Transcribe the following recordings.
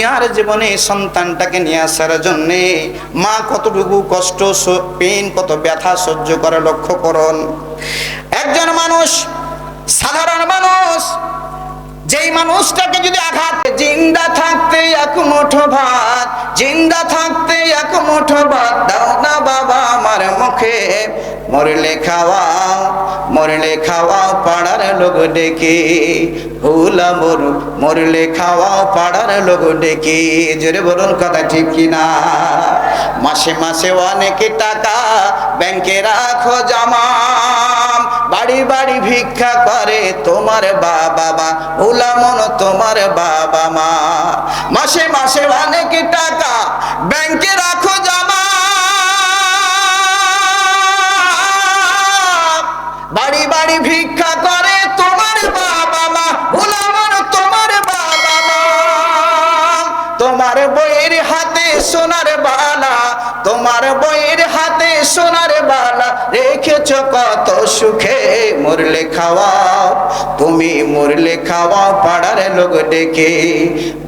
দুনিয়ার জীবনে সন্তানটাকে নিয়ে আসার জন্যে মা কতটুকু কষ্ট পেন, কত ব্যথা সহ্য করে লক্ষ্য করুন। একজন মানুষ, সাধারণ মানুষ, যেই মানুষটাকে যদি আঘাত জিন্দা থাকতে এক মুঠো ভাত, জিন্দা থাকতে এক মুঠো ভাত, দাও না বাবা আমার মুখে, মরলে খাওয়াও মরলে খাওয়াও পাড়ার লোক ডেকে। ভুলা মর, মরলে খাওয়াও পাড়ার লোক ডেকে। জোরে বলুন কথা ঠিক কিনা? মাসে মাসে অনেক টাকা ব্যাংকে রাখো জমা বাড়ি বাড়ি ভিক্ষা করে তোমার বাবা মা। ভোলা মন, তোমার বাবা মা। মাসে মাসে অনেক টাকা ব্যাংকে তোমার বইয়ের হাতে সোনার বালা, তোমার বইয়ের হাতে সোনার বালা, রেখেছ কত সুখে মরলে খাওয়াও তুমি মরলে খাওয়াও পাড়ার লোক ডেকে,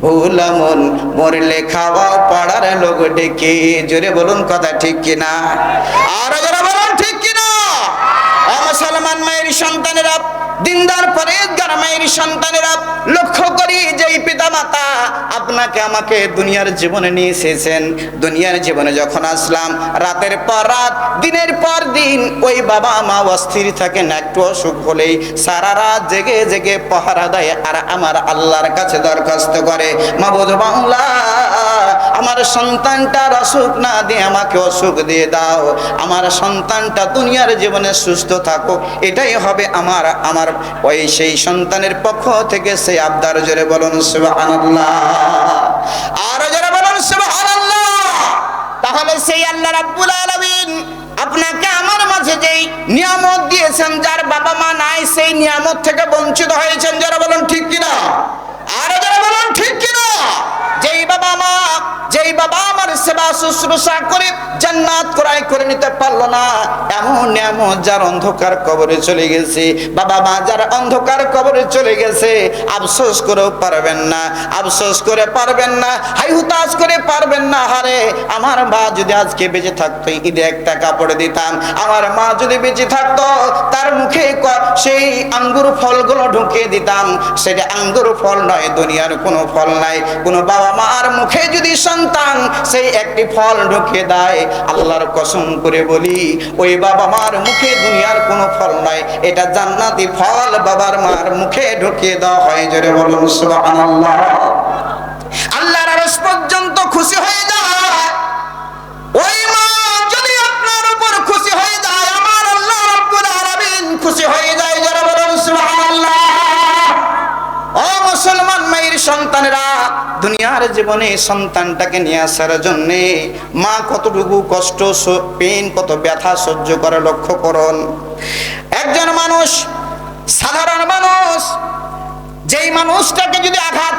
ভুলা মন মরলে খাওয়াও পাড়ার লোক ডেকে, জোরে বলুন কথা ঠিক কিনা? আর বলুন ঠিক কিনা? মুসলমান মায়ের সন্তানেরা, দিনদার পরেজগার মায়ের সন্তানেরা এই পিতা মাতা আপনাকে আমাকে দুনিয়ার জীবনে নিয়ে এসেছেন। দুনিয়ার জীবনে যখন আসলাম, রাতের পর রাত, দিনের পর দিন, ওই বাবা মা অস্থির থাকেন, একটু অসুখ হলেই সারা রাত জেগে জেগে পহারা দেয়, আর আমার আল্লাহর কাছে দরখাস্ত করে, মাবুদ বাংলা আমার সন্তানটার অসুখ না দিয়ে আমাকে অসুখ দিয়ে দাও। আমার সন্তানটা দুনিয়ার জীবনে সুস্থ থাকুক, এটাই হবে আমার আমার ওই সেই সন্তানের পক্ষ থেকে সেই আবদার। জোরে বলুন, সুবহানাল্লাহ। আর জোরে বলুন, সুবহানাল্লাহ। তাহলে সেই আল্লাহ রাব্বুল আলামিন আপনাকে আমার মাঝে যেই নিয়ামত দিয়েছেন, যার বাবা মা নাই, সেই নিয়ামত থেকে বঞ্চিত হয়েছেন যারা বলুন ঠিক কিনা আর যারা বলুন ঠিক কিনা যেই বাবা মা যেই বাবা আমার সেবা, শুশ্রূষা করে জান্নাত ক্রয় করে নিতে পারল না। এমন এমন, যার অন্ধকার কবরে চলে গেছে। বাবা মা, যার অন্ধকার কবরে চলে গেছে, আফসোস করেও পারবেন না। আফসোস করে পারবেন না, হাই হুতাশ করে পারবেন না। হারে, আমার মা যদি আজকে বেঁচে থাকতো, ঈদে একটা কাপড় দিতাম। আমার মা যদি বেঁচে থাকতো, তার মুখে সেই আঙ্গুর ফলগুলো ঢুকিয়ে দিতাম। সেটা আঙ্গুর ফল নয়, দুনিয়ার কোনো ফল নাই। কোনো বাবা মার মুখে যদি সন্তান, সেই একটি ফল ঢুকে দেয়, আল্লাহর কসম করে বলি, ওই বাবা মার মুখে দুনিয়ার কোনো ফল নয় এটা জান্নাতি ফল বাবার মার মুখে ঢুকিয়ে দেওয়া হয়, জোরে বলুন, সুবহানাল্লাহ। সন্তানেরা দুনিয়ার জীবনে সন্তানটাকে নিয়ে আসার জন্যে মা কতটুকু কষ্ট পেন, কত ব্যথা সহ্য করে লক্ষ্য করুন। একজন মানুষ, সাধারণ মানুষ, যেই মানুষটাকে যদি আঘাত